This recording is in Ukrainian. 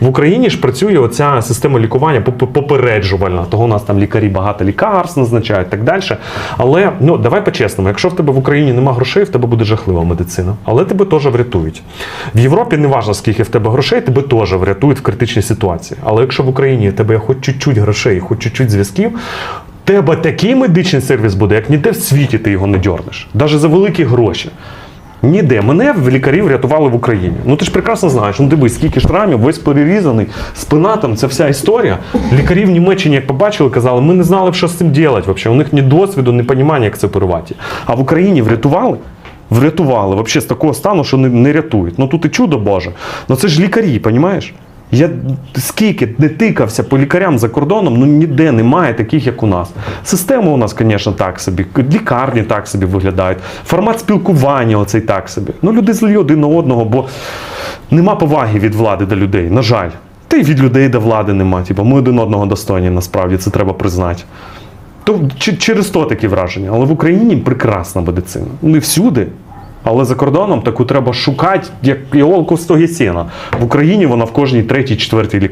В Україні ж працює оця система лікування попереджувальна. Того у нас там лікарі багато лікарств назначають так далі. Але ну давай по-чесному, якщо в тебе в Україні нема грошей, в тебе буде жахлива медицина. Але тебе теж врятують. В Європі не важливо, скільки в тебе грошей, тебе теж врятують в критичній ситуації. Але якщо в Україні в тебе є хоч чуть-чуть грошей, хоч чуть-чуть зв'язків. Тебе такий медичний сервіс буде, як ніде в світі ти його не дьорнеш. Навіть за великі гроші. Ніде. Мене в лікарів врятували в Україні. Ну ти ж прекрасно знаєш, ну дивись, скільки шрамів, весь перерізаний, спина там, це вся історія. Лікарі в Німеччині, як побачили, казали, ми не знали, що з цим робити. Взагалі. У них ні досвіду, ні розуміння, як це оперувати. А в Україні врятували? Врятували взагалі з такого стану, що не, не рятують. Ну тут і чудо Боже. Ну це ж лікарі, розумієш? Я скільки не тикався по лікарям за кордоном, ну ніде немає таких, як у нас. Система у нас, звісно, так собі, лікарні так собі виглядають, формат спілкування оцей так собі. Ну, люди злі один на одного, бо нема поваги від влади до людей, на жаль. Та й від людей до влади нема. Типу, ми один одного достойні, насправді, це треба признати. То через то такі враження. Але в Україні прекрасна медицина. Не всюди. Але за кордоном таку треба шукати, як іолку з того сіна. В Україні вона в кожній третій, четвертій лікарні.